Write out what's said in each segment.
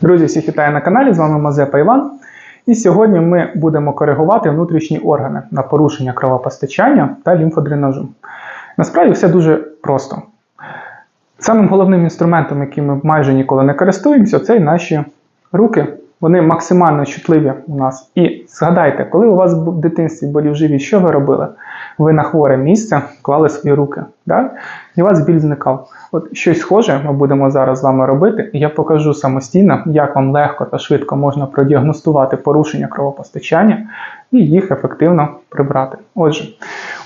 Друзі, всіх вітаю на каналі, з вами Мазепа Іван. І сьогодні ми будемо коригувати внутрішні органи на порушення кровопостачання та лімфодренажу. Насправді все дуже просто. Самим головним інструментом, яким ми майже ніколи не користуємося, це наші руки. Вони максимально чутливі у нас. І згадайте, коли у вас в дитинстві болів живіт, що ви робили? Ви на хворе місце клали свої руки, да? і у вас біль зникав. От щось схоже ми будемо зараз з вами робити, і я покажу самостійно, як вам легко та швидко можна продіагностувати порушення кровопостачання і їх ефективно прибрати. Отже,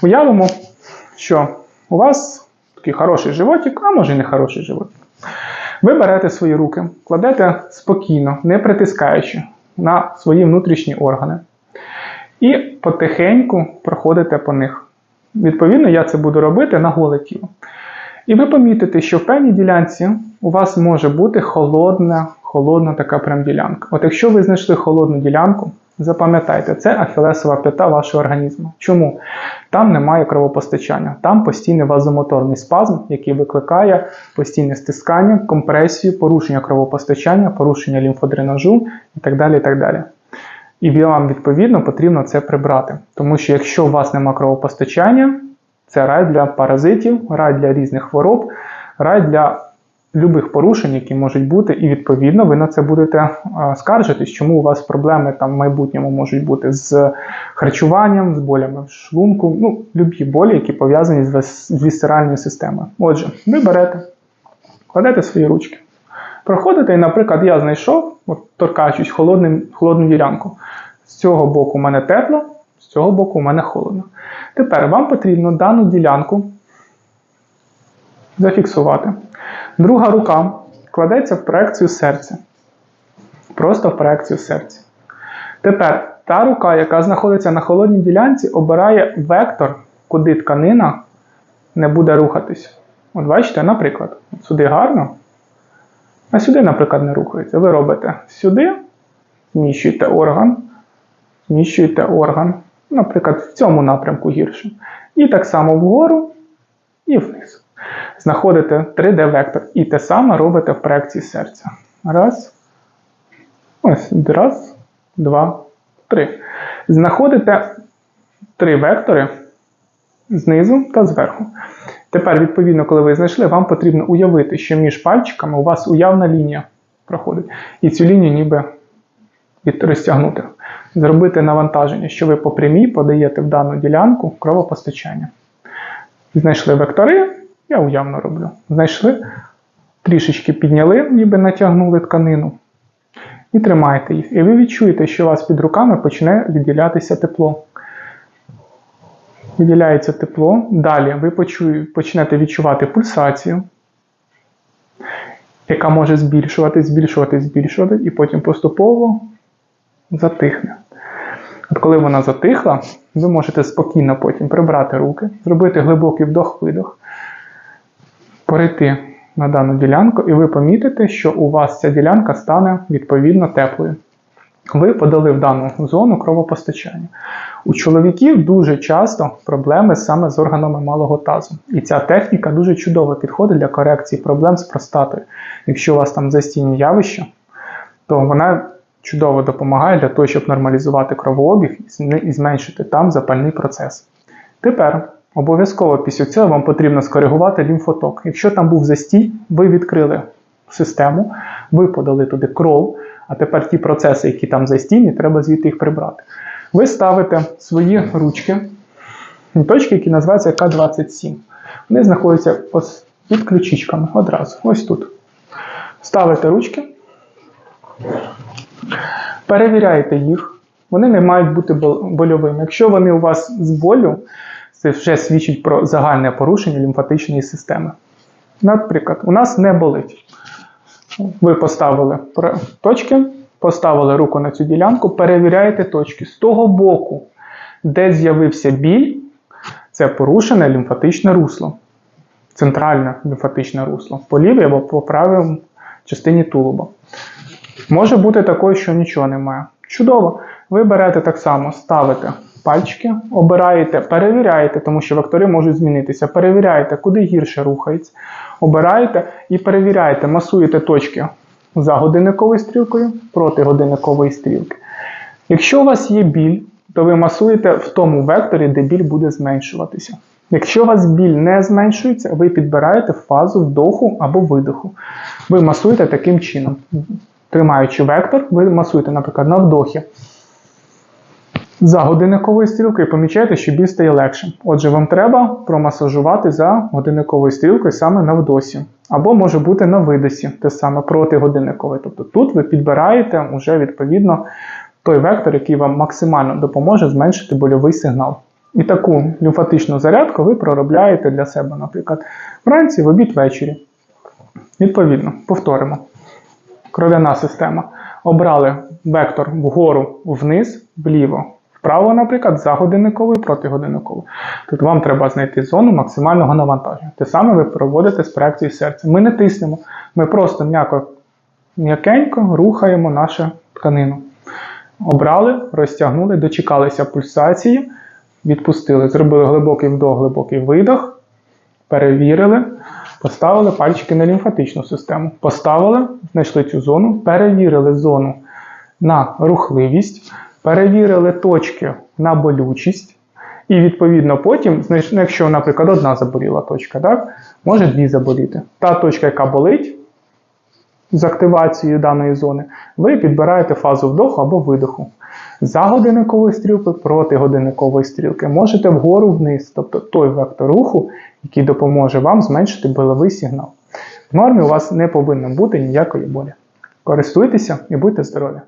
уявимо, що у вас такий хороший животик, а може і не хороший животик. Ви берете свої руки, кладете спокійно, не притискаючи на свої внутрішні органи. І потихеньку проходите по них. Відповідно, я це буду робити на голе тіло. І ви помітите, що в певній ділянці у вас може бути холодна, холодна така прям ділянка. От якщо ви знайшли холодну ділянку, запам'ятайте, це ахілесова п'ята вашого організму. Чому? Там немає кровопостачання, там постійний вазомоторний спазм, який викликає постійне стискання, компресію, порушення кровопостачання, порушення лімфодренажу і так далі. І так далі. І вам, відповідно, потрібно це прибрати. Тому що якщо у вас немає кровопостачання, це рай для паразитів, рай для різних хвороб, рай для любих порушень, які можуть бути, і відповідно ви на це будете скаржитись, чому у вас проблеми там в майбутньому можуть бути з харчуванням, з болями в шлунку, ну, любі болі, які пов'язані з вісцеральною системою. Отже, ви берете, кладете свої ручки. Проходите, і, наприклад, я знайшов, от торкаючись холодним, холодну ділянку. З цього боку у мене тепло, з цього боку у мене холодно. Тепер вам потрібно дану ділянку зафіксувати. Друга рука кладеться в проекцію серця. Просто в проекцію серця. Тепер та рука, яка знаходиться на холодній ділянці, обирає вектор, куди тканина не буде рухатись. От бачите, наприклад, сюди гарно. А сюди, наприклад, не рухається. Ви робите сюди, зміщуєте орган, зміщуєте орган. Наприклад, в цьому напрямку гірше. І так само вгору і вниз. Знаходите 3D-вектор. І те саме робите в проекції серця. Раз. Ось, раз, два, три. Знаходите три вектори знизу та зверху. Тепер, відповідно, коли ви знайшли, вам потрібно уявити, що між пальчиками у вас уявна лінія проходить. І цю лінію ніби розтягнути. Зробити навантаження, що ви по прямій подаєте в дану ділянку кровопостачання. Знайшли вектори, я уявно роблю. Знайшли, трішечки підняли, ніби натягнули тканину. І тримаєте їх. І ви відчуєте, що у вас під руками почне відділятися тепло виділяється тепло. Далі ви почнете відчувати пульсацію, яка може збільшувати, збільшувати, збільшувати, і потім поступово затихне. От коли вона затихла, ви можете спокійно потім прибрати руки, зробити глибокий вдох-видох, перейти на дану ділянку, і ви помітите, що у вас ця ділянка стане відповідно теплою. Ви подали в дану зону кровопостачання. У чоловіків дуже часто проблеми саме з органами малого тазу. І ця техніка дуже чудово підходить для корекції проблем з простатою. Якщо у вас там застійні явища, то вона чудово допомагає для того, щоб нормалізувати кровообіг і зменшити там запальний процес. Тепер обов'язково після цього вам потрібно скоригувати лімфоток. Якщо там був застій, ви відкрили систему, ви подали туди кров. А тепер ті процеси, які там застійні, треба звідти їх прибрати. Ви ставите свої ручки, точки, які називаються К27. Вони знаходяться під ключичками одразу. Ось тут. Ставите ручки, перевіряєте їх. Вони не мають бути больовими. Якщо вони у вас з болю, це вже свідчить про загальне порушення лімфатичної системи. Наприклад, у нас не болить. Ви поставили точки, поставили руку на цю ділянку, перевіряєте точки. З того боку, де з'явився біль, це порушене лімфатичне русло. Центральне лімфатичне русло. По лівій або по правій частині тулуба. Може бути такою, що нічого немає. Чудово! Ви берете так само, ставите пальчики, обираєте, перевіряєте, тому що вектори можуть змінитися. Перевіряєте, куди гірше рухається. Обираєте і перевіряєте, масуєте точки за годинниковою стрілкою проти годинникової стрілки. Якщо у вас є біль, то ви масуєте в тому векторі, де біль буде зменшуватися. Якщо у вас біль не зменшується, ви підбираєте фазу вдоху або видоху. Ви масуєте таким чином. Тримаючи вектор, ви масуєте, наприклад, на вдохі. За годинниковою стрілкою помічаєте, що біль стає легшим. Отже, вам треба промасажувати за годинниковою стрілкою саме на вдосі. Або може бути на видосі, те саме проти годинникової. Тобто тут ви підбираєте вже відповідно той вектор, який вам максимально допоможе зменшити больовий сигнал. І таку лімфатичну зарядку ви проробляєте для себе, наприклад, вранці, в обід ввечері. Відповідно, повторимо. Кров'яна система. Обрали вектор вгору, вниз, вліво. Вправо, наприклад, за годинниковою проти годинникової. Тут вам треба знайти зону максимального навантаження. Те саме ви проводите з проекцією серця. Ми не тиснемо, ми просто м'яко, м'якенько рухаємо нашу тканину. Обрали, розтягнули, дочекалися пульсації, відпустили, зробили глибокий вдох, глибокий видох, перевірили, поставили пальчики на лімфатичну систему. Поставили, знайшли цю зону, перевірили зону на рухливість, перевірили точки на болючість. І відповідно потім, ну, якщо, наприклад, одна заболіла точка, так, може дві заболіти. Та точка, яка болить з активацією даної зони, ви підбираєте фазу вдоху або видоху. За годинниковою стрілкою проти годинникової стрілки можете вгору вниз, тобто той вектор руху, який допоможе вам зменшити болевий сигнал. В нормі у вас не повинно бути ніякої болі. Користуйтеся і будьте здорові!